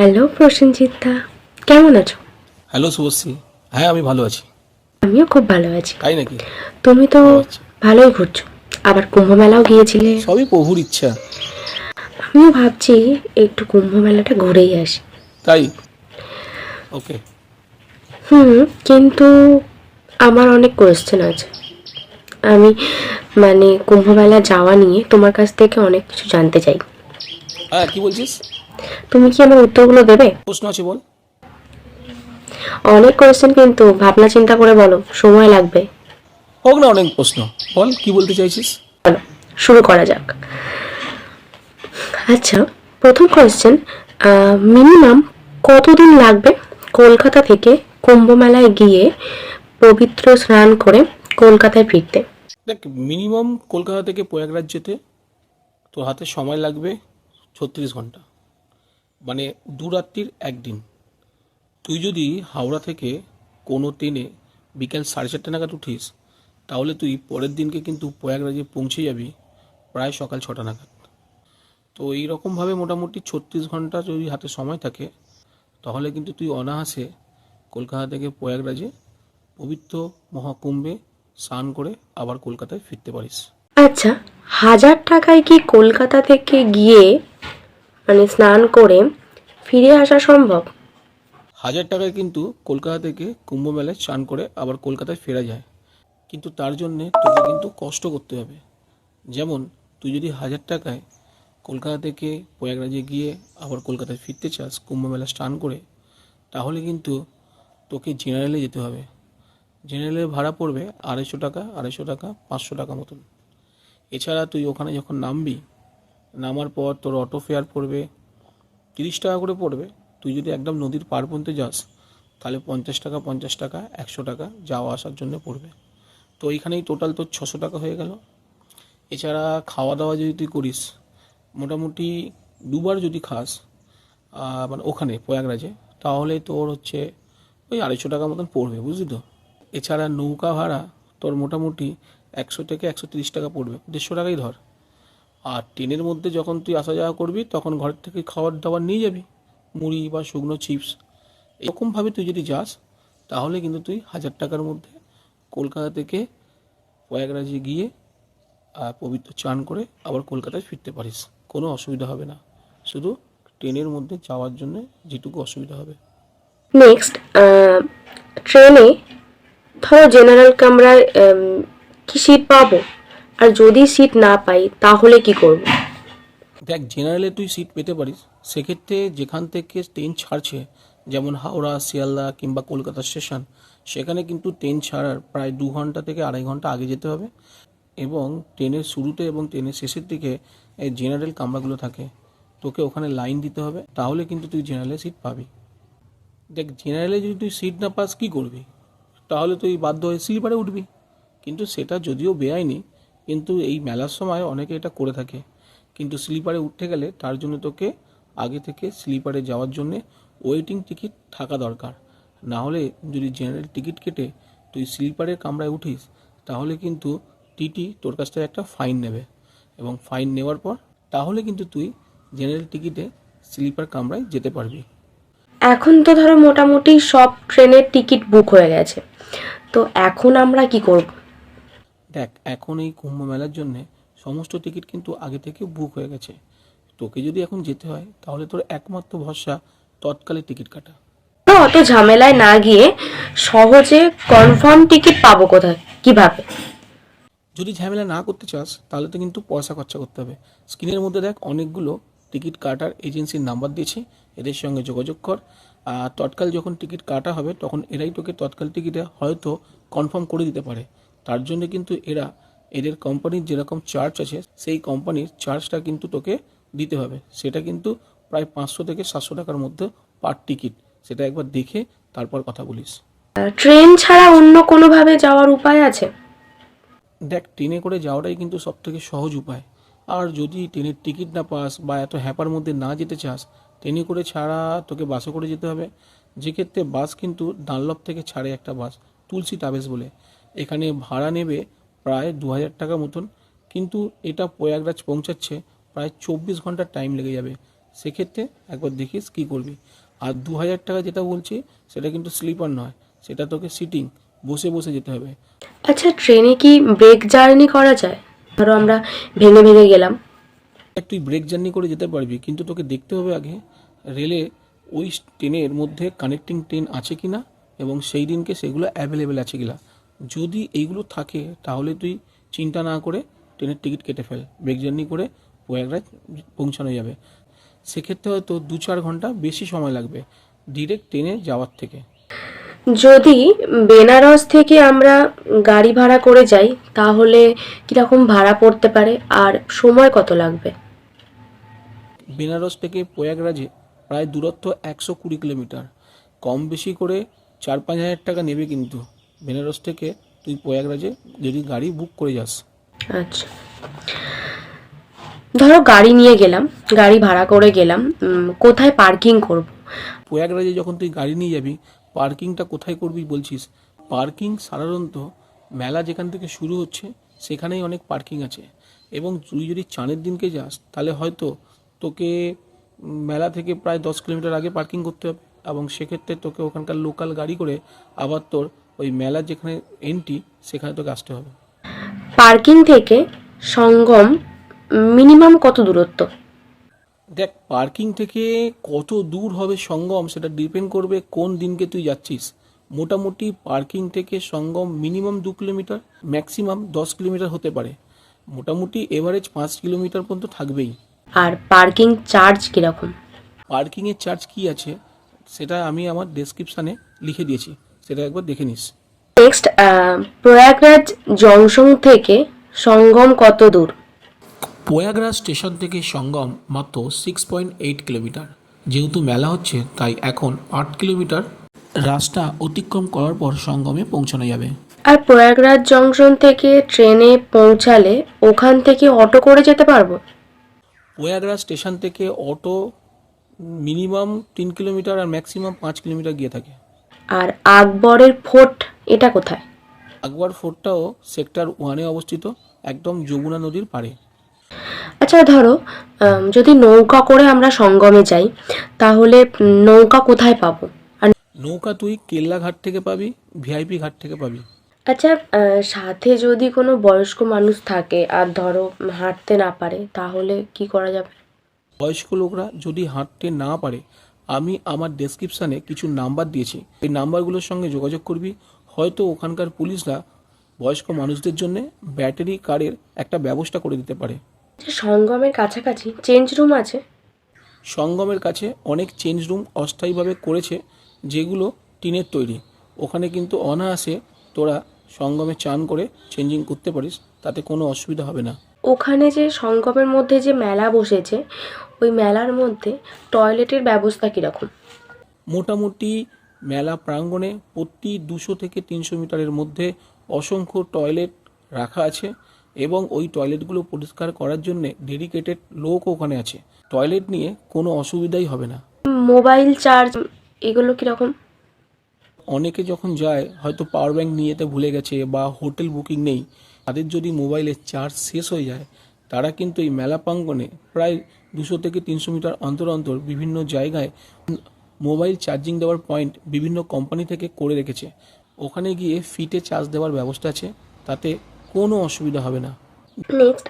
Hello Prosenjit da কেমন আছো? Hello Subhashree. হ্যাঁ আমি ভালো আছি। আমিও খুব ভালো আছি। তাই নাকি? তুমি তো। ভালোই ঘুরছো। আবার কুম্ভ মেলাও গিয়েছিলে। সবই প্রভুর ইচ্ছা। আমিও ভাবছি একটু কুম্ভ মেলাটা ঘুরেই আসি। তাই? ওকে হুম কিন্তু আমার অনেক কোয়েশ্চেন আছে। আমি মানে কুম্ভ মেলা যাওয়া নিয়ে তোমার কাছ থেকে অনেক কিছু জানতে চাই। হ্যাঁ কি বলছিস? তুমি কি আমার উত্তরগুলো দেবে? প্রশ্ন আছে বল। অনেক কোয়েশ্চেন কিন্তু ভাবনা চিন্তা করে বলো সময় লাগবে। হোক না অনেক প্রশ্ন। বল কি বলতে চাইছিস? চলো শুরু করা যাক। আচ্ছা প্রথম কোয়েশ্চেন মিনিমাম কতদিন লাগবে কলকাতা থেকে কুম্ভ মেলায় গিয়ে পবিত্র স্নান করে কলকাতায় ফিরতে? দেখ মিনিমাম কলকাতা থেকে প্রয়াগরাজ যেতে তোর হাতে সময় লাগবে ছত্রিশ ঘণ্টা। মানে দু রাত্রির একদিন। তুই যদি হাওড়া থেকে কোনো ট্রেনে বিকেল সাড়ে চারটে নাগাদ উঠিস, তাহলে তুই পরের দিনকে কিন্তু প্রয়াগরাজে পৌঁছে যাবি প্রায় সকাল ছটা নাগাদ। তো এই রকমভাবে মোটামুটি ছত্রিশ ঘণ্টা যদি হাতে সময় থাকে, তাহলে কিন্তু তুই অনায়াসে কলকাতা থেকে প্রয়াগরাজে পবিত্র মহাকুম্ভে স্নান করে আবার কলকাতায় ফিরতে পারিস। আচ্ছা হাজার টাকায় কি কলকাতা থেকে গিয়ে মানে স্নান করে ফিরে আসা সম্ভব। হাজার টাকায় কিন্তু কলকাতা থেকে কুম্ভ মেলায় চান করে আবার কলকাতায় ফেরা যায়। কিন্তু তার জন্যে তোকে কিন্তু কষ্ট করতে হবে। যেমন, তুই যদি হাজার টাকায় কলকাতা থেকে প্রয়াগরাজে গিয়ে আবার কলকাতায় ফিরতে চাস কুম্ভ মেলা স্নান করে, তাহলে কিন্তু তোকে জেনারেলে যেতে হবে। জেনারেলের ভাড়া পড়বে আড়াইশো টাকা আড়াইশো টাকা, পাঁচশো টাকা মতন। এছাড়া তুই ওখানে যখন নামবি নামার পর তোর অটো ফেয়ার পড়বে, তিরিশ টাকা করে পড়বে। তুই যদি একদম নদীর পার পর্যন্ত যাস, তাহলে পঞ্চাশ টাকা পঞ্চাশ টাকা, একশো টাকা যাওয়া আসার জন্য পড়বে। তো এইখানেই টোটাল তোর ছশো টাকা হয়ে গেল। এছাড়া খাওয়া দাওয়া যদি তুই করিস, মোটামুটি দুবার যদি খাস মানে ওখানে প্রয়াগরাজে, তাহলে তোর হচ্ছে ওই আড়াইশো টাকা মতন পড়বে, বুঝলি তো? এছাড়া নৌকা ভাড়া তোর মোটামুটি একশো থেকে একশো তিরিশ টাকা পড়বে, দেড়শো টাকাই ধর। আর ট্রেনের মধ্যে যখন তুই আসা যাওয়া করবি, তখন ঘর থেকে খাবার দাবার নিয়ে যাবি। মুড়ি বা শুকনো চিপস। এরকমভাবে তুই যদি যাস, তাহলে কিন্তু তুই হাজার টাকার মধ্যে কলকাতা থেকে প্রয়াগরাজে গিয়ে পবিত্র চান করে আবার কলকাতায় ফিরতে পারিস। কোনো অসুবিধা হবে না। শুধু ট্রেনের মধ্যে যাওয়ার জন্য যেটুকু অসুবিধা হবে। নেক্সট ট্রেনে ধরো জেনারেল কামরায় কি সিট পাবো? আর যদি সিট না পাই, তাহলে কি করব? দেখ জেনারেলে তুই সিট পেতে পারিস। সেক্ষেত্রে যেখান থেকে ট্রেন ছাড়ছে, যেমন হাওড়া, শিয়ালদা কিংবা কলকাতা স্টেশন সেখানে কিন্তু ট্রেন ছাড়ার প্রায় দু ঘণ্টা থেকে আড়াই ঘণ্টা আগে যেতে হবে। এবং ট্রেনের শুরুতে এবং ট্রেনের শেষের দিকে এই জেনারেল কামরাগুলো থাকে। তোকে ওখানে লাইন দিতে হবে, তাহলে কিন্তু তুই জেনারেলে সিট পাবি। দেখ জেনারেলে যদি তুই সিট না পাস, কী করবি? তাহলে তুই বাধ্য হয়ে স্লিপারে উঠবি। কিন্তু সেটা যদিও বেআইনি কিন্তু এই মেলার সময় অনেকে এটা করে থাকে। কিন্তু স্লিপারে উঠতে গেলে তার জন্য তোকে আগে থেকে স্লিপারে যাওয়ার জন্যে ওয়েটিং টিকিট থাকা দরকার। না হলে যদি জেনারেল টিকিট কেটে তুই স্লিপারের কামরায় উঠিস, তাহলে কিন্তু টিটি তোর কাছ থেকে একটা ফাইন নেবে। এবং ফাইন নেওয়ার পর তাহলে কিন্তু তুই জেনারেল টিকিটে স্লিপার কামরায় যেতে পারবি। এখন তো ধরো মোটামুটি সব ট্রেনের টিকিট বুক হয়ে গেছে। তো এখন আমরা কি করব? দেখ এখন এই কুম্ভ মেলার জন্য সমস্ত টিকিট কিন্তু আগে থেকে বুক হয়ে গেছে। তোকে যদি এখন যেতে হয় তাহলে তোর একমাত্র ভরসা তৎকালে টিকিট কাটা। তো অত ঝামেলায় না গিয়ে সহজে কনফার্ম টিকিট পাবো কোথায়? কীভাবে? যদি ঝামেলা না করতে চাস তাহলে তো কিন্তু পয়সা খরচা করতে হবে। স্ক্রিনের মধ্যে দেখ অনেকগুলো টিকিট কাটার এজেন্সির নাম্বার দিয়েছি। এদের সঙ্গে যোগাযোগ কর। আর তৎকাল যখন টিকিট কাটা হবে তখন এরাই তোকে তৎকাল টিকিটে হয়তো কনফার্ম করে দিতে পারে। তার জন্য কিন্তু এরা এদের কোম্পানির যেরকম চার্জ আছে সেই কোম্পানির চার্জটা কিন্তু তোকে দিতে হবে। সেটা কিন্তু প্রায় পাঁচশো থেকে সাতশো টাকার মধ্যে পার টিকিট সেটা একবার দেখে তারপর কথা বলিস। ট্রেন ছাড়া অন্য কোনোভাবে যাওয়ার উপায় আছে? দেখ ট্রেনে করে যাওয়াটাই কিন্তু সব থেকে সহজ উপায়। আর যদি ট্রেনের টিকিট না পাস বা এত হ্যাপার মধ্যে না যেতে চাস ট্রেনে করে ছাড়া তোকে বাসে করে যেতে হবে। যেক্ষেত্রে বাস কিন্তু ডানলপ থেকে ছাড়ে একটা বাস তুলসী ট্রাভেলস বলে। এখানে ভাড়া নেবে প্রায় দু হাজার টাকা মতন। কিন্তু এটা প্রয়াগরাজ পৌঁছাচ্ছে প্রায় চব্বিশ ঘণ্টা টাইম লেগে যাবে। সেক্ষেত্রে একবার দেখিস কী করবি। আর দু হাজার টাকা যেটা বলছি সেটা কিন্তু স্লিপার নয়। সেটা তোকে সিটিং বসে বসে যেতে হবে। আচ্ছা ট্রেনে কি ব্রেক জার্নি করা যায়? ধরো আমরা ভেঙে ভেঙে গেলাম। তুই ব্রেক জার্নি করে যেতে পারবি কিন্তু তোকে দেখতে হবে আগে রেলে ওই ট্রেনের মধ্যে কানেক্টিং ট্রেন আছে কি না এবং সেই দিনকে সেগুলো অ্যাভেলেবেল আছে কি না যদি এইগুলো থাকে তাহলে তুই চিন্তা না করে ট্রেনের টিকিট কেটে ফেল। ব্রেক জার্নি করে প্রয়াগরাজ পৌঁছানো যাবে। সেক্ষেত্রে হয়তো দু চার ঘণ্টা বেশি সময় লাগবে ডিরেক্ট ট্রেনে যাওয়ার থেকে। যদি বেনারস থেকে আমরা গাড়ি ভাড়া করে যাই তাহলে কীরকম ভাড়া পড়তে পারে আর সময় কত লাগবে? বেনারস থেকে প্রয়াগরাজে প্রায় দূরত্ব একশো কুড়ি কিলোমিটার। কম বেশি করে চার পাঁচ হাজার টাকা নেবে কিন্তু। বেনারস থেকে তুই প্রয়াগরাজে যদি গাড়ি বুক করে যাস। আচ্ছা। ধরো গাড়ি নিয়ে গেলাম গাড়ি ভাড়া করে গেলাম কোথায় পার্কিং করব? প্রয়াগরাজে যখন তুই গাড়ি নিয়ে যাবি পার্কিংটা কোথায় করবি বলছিস? পার্কিং সাধারণত মেলা যেখান থেকে শুরু হচ্ছে সেখানেই অনেক পার্কিং আছে। এবং তুই যদি চানের দিনকে যাস তাহলে হয়তো তোকে মেলা থেকে প্রায় দশ কিলোমিটার আগে পার্কিং করতে হবে। এবং সেক্ষেত্রে তোকে ওখানকার লোকাল গাড়ি করে আবার তোর ওই মেলা যেখানে এন্ট্রি সেখানে তোকে আসতে হবে। পার্কিং থেকে সঙ্গম মিনিমাম কত দূরত্ব? দেখ পার্কিং থেকে কত দূর হবে সঙ্গম সেটা ডিপেন্ড করবে কোন দিনকে তুই যাচ্ছিস। মোটামুটি পার্কিং থেকে সঙ্গম মিনিমাম দু কিলোমিটার ম্যাক্সিমাম দশ কিলোমিটার হতে পারে। মোটামুটি এভারেজ পাঁচ কিলোমিটার পর্যন্ত থাকবেই। আর পার্কিং চার্জ কীরকম? পার্কিংয়ের চার্জ কি আছে সেটা আমি আমার ডেসক্রিপশানে লিখে দিয়েছি। সেটা একবার দেখে নিস। নেক্সট প্রয়াগরাজ জংশন থেকে সঙ্গম কত দূর? প্রয়াগরাজ স্টেশন থেকে সঙ্গম মাত্র সিক্স পয়েন্ট এইট কিলোমিটার। যেহেতু মেলা হচ্ছে তাই এখন আট কিলোমিটার রাস্তা অতিক্রম করার পর সঙ্গমে পৌঁছানো যাবে। আর প্রয়াগরাজ জংশন থেকে ট্রেনে পৌঁছালে ওখান থেকে অটো করে যেতে পারব? প্রয়াগরাজ স্টেশন থেকে অটো মিনিমাম তিন কিলোমিটার আর ম্যাক্সিমাম পাঁচ কিলোমিটার গিয়ে থাকে। আর আকবরের ফোর্ট এটা কোথায়? আকবর ফোর্টটাও সেক্টর ওয়ানে অবস্থিত একদম যমুনা নদীর পাড়ে। আচ্ছা ধরো যদি নৌকা করে আমরা সঙ্গমে যাই তাহলে নৌকা কোথায় পাবো? আর নৌকা তুই কেল্লা ঘাট থেকে পাবি ভিআইপি ঘাট থেকে পাবি। আচ্ছা সাথে যদি কোনো বয়স্ক মানুষ থাকে আর ধরো হাঁটতে না পারে তাহলে কি করা যাবে? বয়স্ক লোকরা যদি হাঁটতে না পারে আমি আমার ডেসক্রিপশানে কিছু নাম্বার দিয়েছি। এই নাম্বারগুলোর সঙ্গে যোগাযোগ করবি। হয়তো ওখানকার পুলিশরা বয়স্ক মানুষদের জন্য ব্যাটারি কারের একটা ব্যবস্থা করে দিতে পারে। আচ্ছা, সঙ্গমের কাছাকাছি চেঞ্জ রুম আছে? সঙ্গমের কাছে অনেক চেঞ্জ রুম অস্থায়ীভাবে করেছে যেগুলো টিনের তৈরি। ওখানে কিন্তু অনায়াসে তোরা সঙ্গমে চান করে চেঞ্জিং করতে পারিস তাতে কোনো অসুবিধা হবে না। ওখানে যে সঙ্গমের মধ্যে যে মেলা বসেছে ওই মেলার মধ্যে টয়লেটের ব্যবস্থা কীরকম? মোটামুটি মেলা প্রাঙ্গণে প্রতি দুশো থেকে তিনশো মিটারের মধ্যে অসংখ্য টয়লেট রাখা আছে এবং ওই টয়লেটগুলো পরিষ্কার করার জন্য ডেডিকেটেড লোক ওখানে আছে। টয়লেট নিয়ে কোনো অসুবিধাই হবে না। মোবাইল চার্জ এগুলো কীরকম? অনেকে যখন যায় হয়তো পাওয়ার ব্যাংক নিয়ে যেতে ভুলে গেছে বা হোটেল বুকিং নেই তাদের যদি মোবাইলের চার্জ শেষ হয়ে যায় তারা কিন্তু এই মেলা প্রাঙ্গণে প্রায় দুশো থেকে তিনশো মিটার অন্তর অন্তর বিভিন্ন জায়গায় মোবাইল চার্জিং দেওয়ার পয়েন্ট বিভিন্ন কোম্পানি থেকে করে রেখেছে। ওখানে গিয়ে ফিটে চার্জ দেওয়ার ব্যবস্থা আছে তাতে কোনো অসুবিধা হবে না। নেক্সট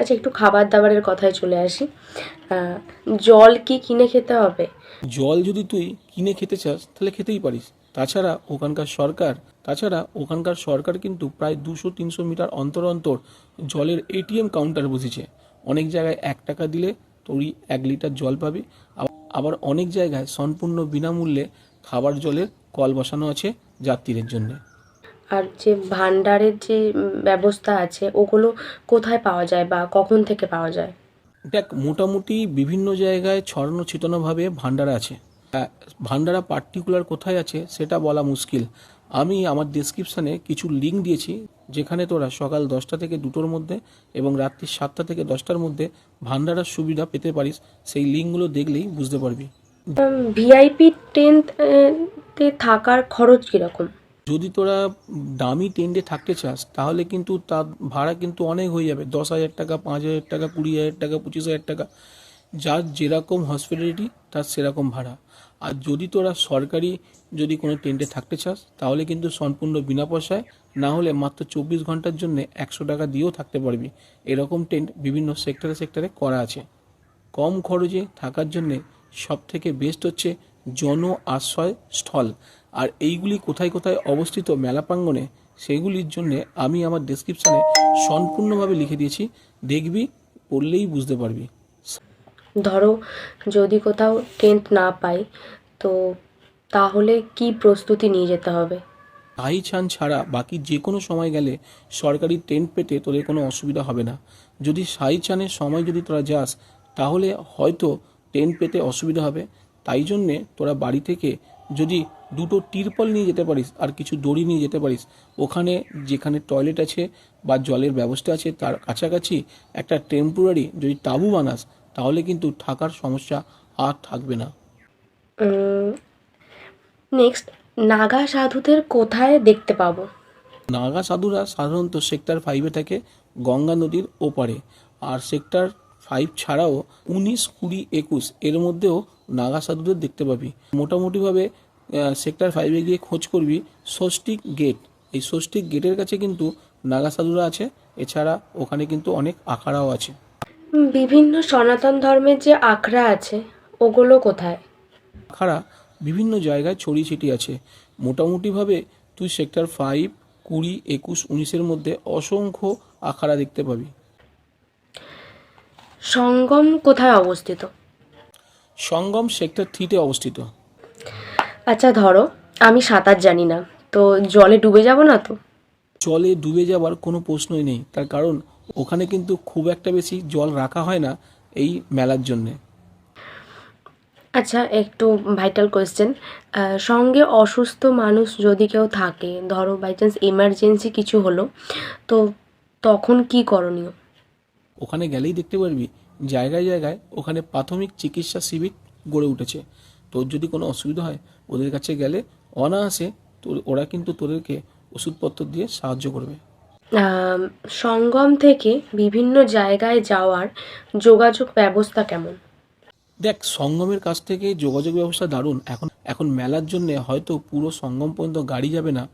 আচ্ছা একটু খাবার দাবারের কথায় চলে আসি। জল কি কিনে খেতে হবে? জল যদি তুই কিনে খেতে চাস তাহলে খেতেই পারিস। তাছাড়া ওখানকার সরকার তাছাড়া ওখানকার সরকার কিন্তু প্রায় দুশো তিনশো মিটার অন্তর অন্তর জলের এটিএম কাউন্টার বসেছে অনেক জায়গায় এক টাকা দিলে তুই এক লিটার জল পাবে। আবার অনেক জায়গায় সম্পূর্ণ বিনামূল্যে খাবার জলের কল বসানো আছে যাত্রীদের জন্য। আর যে ভান্ডারের যে ব্যবস্থা আছে ওগুলো কোথায় পাওয়া যায় বা কখন থেকে পাওয়া যায়? দেখ মোটামুটি বিভিন্ন জায়গায় ছড়ানো ছিটানোভাবে ভান্ডারা আছে। ভান্ডারা পার্টিকুলার কোথায় আছে সেটা বলা মুশকিল। আমি আমার ডেসক্রিপশানে কিছু লিঙ্ক দিয়েছি যেখানে তোরা সকাল দশটা থেকে দুটোর মধ্যে এবং রাত্রি সাতটা থেকে দশটার মধ্যে ভান্ডারার সুবিধা পেতে পারিস। সেই লিঙ্কগুলো দেখলেই বুঝতে পারবি। ভিআইপি টেন্টে থাকার খরচ কীরকম? যদি তোরা দামি টেন্টে থাকতে চাস তাহলে কিন্তু তার ভাড়া কিন্তু অনেক হয়ে যাবে। দশ হাজার টাকা পাঁচ হাজার টাকা কুড়ি হাজার টাকা পঁচিশ হাজার টাকা। যার যেরকম হসপিটালিটি তার সেরকম ভাড়া। আর যদি তোরা সরকারি যদি কোনো টেন্টে থাকতে চাস, তাহলে কিন্তু সম্পূর্ণ বিনা পয়সায়, না হলে মাত্র চব্বিশ ঘণ্টার জন্য একশো টাকা দিয়েও থাকতে পারবি। এরকম টেন্ট বিভিন্ন সেক্টরে সেক্টরে করা আছে। কম খরচে থাকার জন্যে সব থেকে বেস্ট হচ্ছে জন আশ্রয় স্থল। আর এইগুলি কোথায় কোথায় অবস্থিত মেলা প্রাঙ্গণে, সেগুলির জন্য আমি আমার ডেসক্রিপশানে সম্পূর্ণভাবে লিখে দিয়েছি। দেখবি, পড়লেই বুঝতে পারবি। ধরো যদি কোথাও টেন্ট না পাই, তো তাহলে কি প্রস্তুতি নিয়ে যেতে হবে? আই ছান ছাড়া বাকি যে কোনো সময় গেলে সরকারি টেন্ট পেতে তোদের কোনো অসুবিধা হবে না। যদি সাই চানের সময় যদি তোরা যাস, তাহলে হয়তো টেন্ট পেতে অসুবিধা হবে। তাই জন্যে তোরা বাড়ি থেকে যদি দুটো টিরপল নিয়ে যেতে পারিস আর কিছু দড়ি নিয়ে যেতে পারিস, ওখানে যেখানে টয়লেট আছে বা জলের ব্যবস্থা আছে, তার কাছাকাছি একটা টেম্পোরারি যদি তাঁবু বানাস তাহলে কিন্তু থাকার সমস্যা আর থাকবে না। নেক্সট নাগা সাধুদের কোথায় দেখতে পাবো? নাগা সাধুরা সাধারণত সেক্টর ফাইভে থাকে গঙ্গা নদীর ওপারে। আর সেক্টর ফাইভ ছাড়াও উনিশ কুড়ি একুশ এর মধ্যেও নাগা সাধুদের দেখতে পাবি। মোটামুটিভাবে সেক্টর ফাইভে গিয়ে খোঁজ করবি ষষ্ঠিক গেট। এই ষষ্ঠিক গেটের কাছে কিন্তু নাগা সাধুরা আছে এছাড়া ওখানে কিন্তু অনেক আখাড়াও আছে। বিভিন্ন সনাতন ধর্মের যে আখড়া আছে ওগুলো কোথায়? আখাড়া বিভিন্ন জায়গায় ছড়িয়ে ছিটিয়ে আছে। মোটামুটিভাবে তুই সেক্টর ফাইভ কুড়ি একুশ উনিশের মধ্যে অসংখ্য আখাড়া দেখতে পাবি। সঙ্গম কোথায় অবস্থিত? সঙ্গম সেক্টর থ্রিতে অবস্থিত। আচ্ছা ধরো আমি সাঁতার জানি না তো জলে ডুবে যাব না তো? জলে ডুবে যাওয়ার কোনো প্রশ্নই নেই। তার কারণ ওখানে কিন্তু খুব একটা বেশি জল রাখা হয় না এই মেলার জন্যে। আচ্ছা একটু ভাইটাল কোয়েশ্চেন সঙ্গে অসুস্থ মানুষ যদি কেউ থাকে ধরো বাই চান্স এমার্জেন্সি কিছু হলো তো তখন কি করণীয়? ওখানে গেলেই দেখতে পারবি জায়গায় জায়গায় ওখানে প্রাথমিক চিকিৎসা শিবির গড়ে উঠেছে। তোর যদি কোনো অসুবিধা হয় ওদের কাছে গেলে অনায়াসে তোর ওরা কিন্তু তোদেরকে ওষুধপত্র দিয়ে সাহায্য করবে। সঙ্গম থেকে বিভিন্ন জায়গায় যাওয়ার যোগাযোগ ব্যবস্থা কেমন? দেখ সঙ্গমের কাছ থেকে যোগাযোগ ব্যবস্থা দারুণ। এখন এখন মেলার জন্য হয়তো পুরো সঙ্গম পর্যন্ত গাড়ি যাবে না।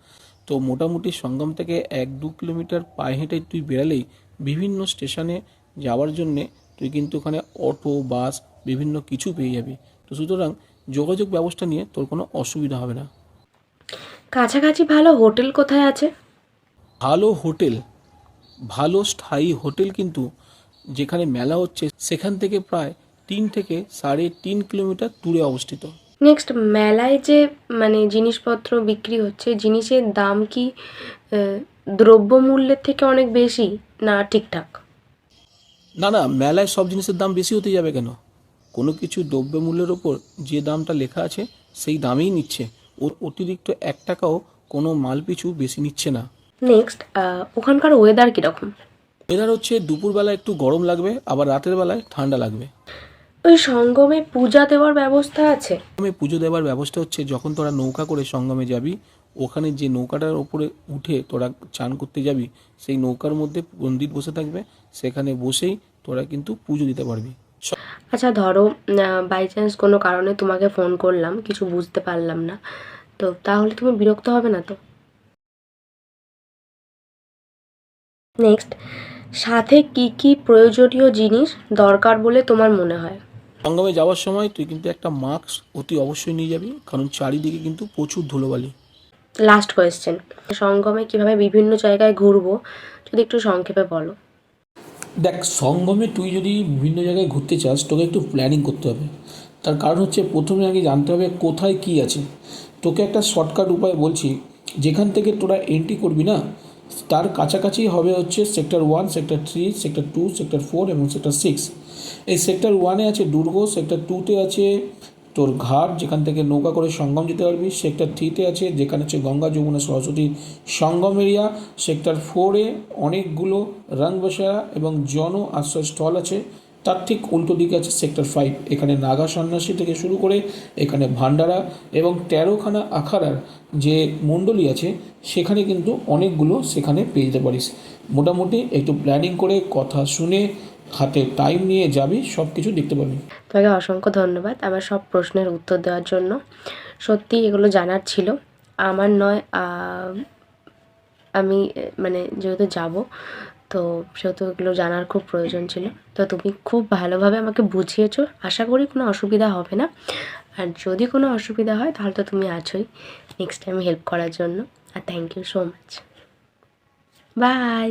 তো মোটামুটি সঙ্গম থেকে এক দু কিলোমিটার পায়ে হেঁটে তুই বেরালেই বিভিন্ন স্টেশনে যাওয়ার জন্যে তুই কিন্তু ওখানে অটো বাস বিভিন্ন কিছু পেয়ে যাবি। তো সুতরাং যোগাযোগ ব্যবস্থা নিয়ে তোর কোনো অসুবিধা হবে না। কাছাকাছি ভালো হোটেল কোথায় আছে? ভালো হোটেল ভালো স্থায়ী হোটেল কিন্তু যেখানে মেলা হচ্ছে সেখান থেকে প্রায় তিন থেকে সাড়ে তিন কিলোমিটার দূরে অবস্থিত। নেক্সট মেলায় যে মানে জিনিসপত্র বিক্রি হচ্ছে জিনিসের দাম কি দ্রব্যমূল্যের থেকে অনেক বেশি না ঠিকঠাক? না না মেলায় সব জিনিসের দাম বেশি হতে যাবে কেন? কোনো কিছু দ্রব্যমূল্যের ওপর যে দামটা লেখা আছে সেই দামেই নিচ্ছে। ওর অতিরিক্ত এক টাকাও কোনো মাল পিছু বেশি নিচ্ছে না। নেক্সট ওখানকার ওয়েদার কীরকম? ওয়েদার হচ্ছে দুপুরবেলা একটু গরম লাগবে আবার রাতের বেলায় ঠান্ডা লাগবে। ওই সঙ্গমে পূজা দেওয়ার ব্যবস্থা আছে? সঙ্গমে পুজো দেওয়ার ব্যবস্থা হচ্ছে যখন তোরা নৌকা করে সঙ্গমে যাবি ওখানে যে নৌকাটার ওপরে উঠে তোরা চান করতে যাবি সেই নৌকার মধ্যে পণ্ডিত বসে থাকবে সেখানে বসেই তোরা কিন্তু পুজো দিতে পারবি। আচ্ছা ধরো বাই চান্স কোনো কারণে তোমাকে ফোন করলাম কিছু বুঝতে পারলাম না তো তাহলে তুমি বিরক্ত হবে না তো? নেক্সট সাথে কি কি প্রয়োজনীয় জিনিস দরকার বলে তোমার মনে হয়? সঙ্গমে যাওয়ার সময় তুই কিন্তু একটা মাস্ক অতি অবশ্যই নিয়ে যাবি কারণ চারিদিকে কিন্তু প্রচুর ধুলোবালি। লাস্ট কোয়েশ্চেন সঙ্গমে কীভাবে বিভিন্ন জায়গায় ঘুরবো? যদি একটু সংক্ষেপে বলো। দেখ সঙ্গমে তুই যদি বিভিন্ন জায়গায় ঘুরতে চাস তোকে একটু প্ল্যানিং করতে হবে। তার কারণ হচ্ছে প্রথমে আগে জানতে হবে কোথায় কী আছে। তোকে একটা শর্টকাট উপায় বলছি যেখান থেকে তোরা এন্ট্রি করবি না তার কাছাকাছি হবে হচ্ছে sector one sector three sector two sector four এবং সেক্টর সিক্স এই সেক্টর ওয়ানে আছে দুর্গ সেক্টর টুতে আছে তোর ঘাট, যেখান থেকে নৌকা করে সঙ্গম যেতে পারবি। সেক্টর থ্রিতে আছে যেখানে হচ্ছে গঙ্গা, যমুনা, সরস্বতী সঙ্গম এরিয়া সেক্টর ফোরে অনেকগুলো রংবসায়া এবং জন আশ্রয়স্থল আছে। তার ঠিক উল্টো দিকে আছে সেক্টর ফাইভ। এখানে নাগা সন্ন্যাসী থেকে শুরু করে এখানে ভান্ডারা এবং তেরোখানা আখাড়ার যে মণ্ডলী আছে, সেখানে কিন্তু অনেকগুলো সেখানে পেয়ে যেতে পারিস। মোটামুটি একটু প্ল্যানিং করে কথা শুনে হাতে টাইম নিয়ে যাবি সব কিছু দেখতে পাবি। তোমাকে অসংখ্য ধন্যবাদ আমার সব প্রশ্নের উত্তর দেওয়ার জন্য। সত্যি এগুলো জানার ছিল। আমার নয় আমি মানে যেহেতু যাব তো সেহেতু এগুলো জানার খুব প্রয়োজন ছিল। তো তুমি খুব ভালোভাবে আমাকে বুঝিয়েছ। আশা করি কোনো অসুবিধা হবে না। আর যদি কোনো অসুবিধা হয়, তাহলে তো তুমি আছোই নেক্সট টাইম হেল্প করার জন্য। আর thank you so much bye